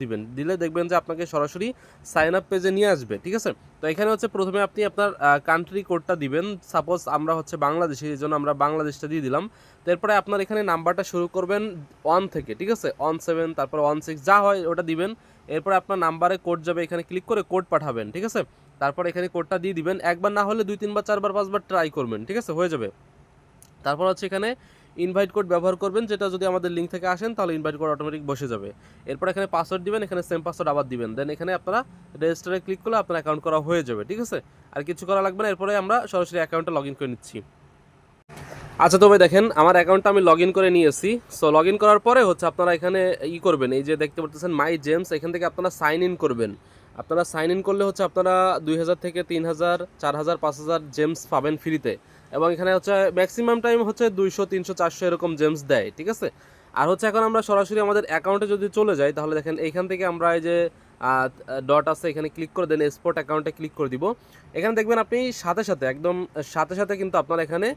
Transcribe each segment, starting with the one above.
দিবেন। দিলে দেখবেন যে আপনাকে সরাসরি সাইন আপ পেজে নিয়ে আসবে, ঠিক আছে? তো এখানে হচ্ছে প্রথমে আপনি আপনার কান্ট্রি কোডটা দিবেন। সাপোজ আমরা হচ্ছে বাংলাদেশি, এই জন্য আমরা বাংলাদেশটা দিয়ে দিলাম। তারপরে আপনার এখানে নাম্বারটা শুরু করবেন ওয়ান থেকে, ঠিক আছে? ওয়ান সেভেন তারপর ওয়ান সিক্স যা হয় ওটা দিবেন। এরপরে আপনার নাম্বারে কোড যাবে, এখানে ক্লিক করে কোড পাঠাবেন, ঠিক আছে? তারপর এখানে কোডটা দিয়ে দিবেন। একবার না হলে দুই, তিনবার, চারবার, পাঁচবার ট্রাই করবেন, ঠিক আছে? হয়ে যাবে। তারপর হচ্ছে এখানে ইনভাইট কোড ব্যবহার করবেন, যেটা যদি আমাদের লিঙ্ক থেকে আসেন, তাহলে ইনভাইট কোড অটোমেটিক বসে যাবে। এরপর এখানে পাসওয়ার্ড দিবেন, এখানে সেম পাসওয়ার্ড আবার দিবেন। দেন এখানে আপনারা রেজিস্টারে ক্লিক করলে আপনার অ্যাকাউন্ট করা হয়ে যাবে, ঠিক আছে? আর কিছু করা লাগবে না, এরপরে আমরা সরাসরি অ্যাকাউন্টে লগ ইন করে নিচ্ছি। আচ্ছা তবে দেখেন, আমার অ্যাকাউন্টটা আমি লগ ইন করে নিয়েছি। সো লগ ইন করার পরে হচ্ছে আপনারা এখানে ই করবেন, এই যে দেখতে পাচ্ছেন মাই জেমস এখান থেকে আপনারা সাইন ইন করবেন। আপনারা সাইন ইন করলে হচ্ছে আপনারা দুই হাজার থেকে তিন হাজার, চার হাজার, পাঁচ হাজার জেমস পাবেন ফ্রিতে এবং এখানে হচ্ছে ম্যাক্সিমাম টাইম হচ্ছে দুইশো, তিনশো, চারশো এরকম জেমস দেয়, ঠিক আছে? আর হচ্ছে এখন আমরা সরাসরি আমাদের অ্যাকাউন্টে যদি চলে যাই, তাহলে দেখেন এইখান থেকে আমরা এই যে ডট আছে, এখানে ক্লিক করে দেন স্পোর্ট অ্যাকাউন্টে ক্লিক করে দিব। এখানে দেখবেন আপনি সাথে সাথে, একদম সাথে সাথে কিন্তু আপনার এখানে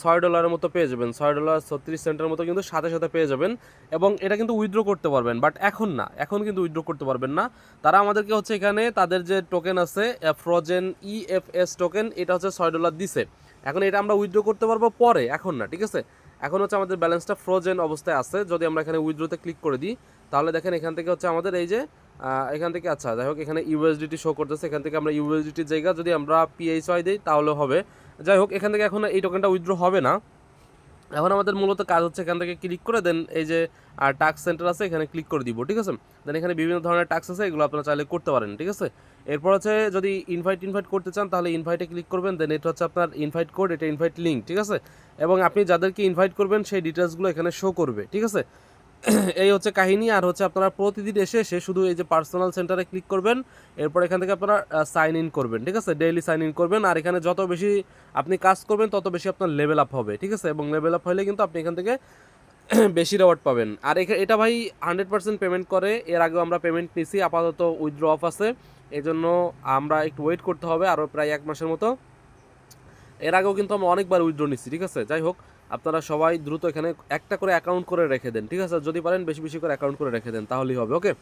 ছয় ডলারের মতো পেয়ে যাবেন। ছয় ডলার ছত্রিশ সেন্টের মতো কিন্তু সাথে সাথে পেয়ে যাবেন। এবং এটা কিন্তু উইথড্র করতে পারবেন। বাট এখন না, এখন কিন্তু উইথড্র করতে পারবেন না। তারা আমাদেরকে হচ্ছে এখানে তাদের যে টোকেন আছে ফ্রোজেন ইএফএস টোকেন এটা হচ্ছে ছয় ডলার দিছে। এখন এটা আমরা উইথড্র করতে পারব পরে, এখন না, ঠিক আছে? এখন হচ্ছে আমাদের ব্যালেন্সটা ফ্রোজেন অবস্থায় আছে। যদি আমরা এখানে উইথড্রোতে ক্লিক করে দিই, তাহলে দেখেন এখান থেকে হচ্ছে আমাদের এই যে এখান থেকে আচ্ছা যাই হোক, এখানে ইউএসডিটি শো করতেছে। এখান থেকে আমরা ইউএসডিটির জায়গা যদি আমরা পিএইচওয়াই দিই, তাহলে হবে। যাই হোক, এখান থেকে এখন এই টোকেনটা উইথড্র হবে না। এখন আমাদের মূলত কাজ হচ্ছে এখান থেকে ক্লিক করে দেন এই যে টাক্স সেন্টার আছে, এখানে ক্লিক করে দিব, ঠিক আছে? দেন এখানে বিভিন্ন ধরনের টাক্স আছে, এগুলো আপনারা চাইলে করতে পারেন, ঠিক আছে? এরপর হচ্ছে যদি ইনভাইট ইনভাইট করতে চান, তাহলে ইনভাইটে ক্লিক করবেন দেন এটা হচ্ছে আপনার ইনভাইট কোড এটা ইনভাইট লিঙ্ক ঠিক আছে? এবং আপনি যাদেরকে ইনভাইট করবেন, সেই ডিটেলসগুলো এখানে শো করবে, ঠিক আছে? এই হচ্ছে কাহিনী, আর হচ্ছে আপনারা প্রতিদিন এসে এসে শুধু এই যে পার্সোনাল সেন্টারে ক্লিক করবেন, এরপর এখান থেকে আপনারা সাইন ইন করবেন, ঠিক আছে? ডেইলি সাইন ইন করবেন, আর এখানে যত বেশি আপনি কাজ করবেন, তত বেশি আপনার লেভেল আপ হবে, ঠিক আছে? এবং লেভেল আপ হলে কিন্তু আপনি এখান থেকে বেশি রেওয়ার্ড পাবেন। আর এটা ভাই হান্ড্রেড পার্সেন্ট পেমেন্ট করে, এর আগেও আমরা পেমেন্ট নিছি, আপাতত উইথড্র অফ আছে এই জন্য আমরা একটু ওয়েট করতে হবে, আরও প্রায় এক মাসের মতো। এর আগেও কিন্তু আমরা অনেকবার উইথড্র নিচ্ছি ঠিক আছে? যাই হোক, আপনারা সবাই দ্রুত এখানে একটা করে অ্যাকাউন্ট করে রেখে দেন, ঠিক আছে? যদি পারেন বেশি বেশি করে অ্যাকাউন্ট করে রেখে দেন, তাহলেই হবে ওকে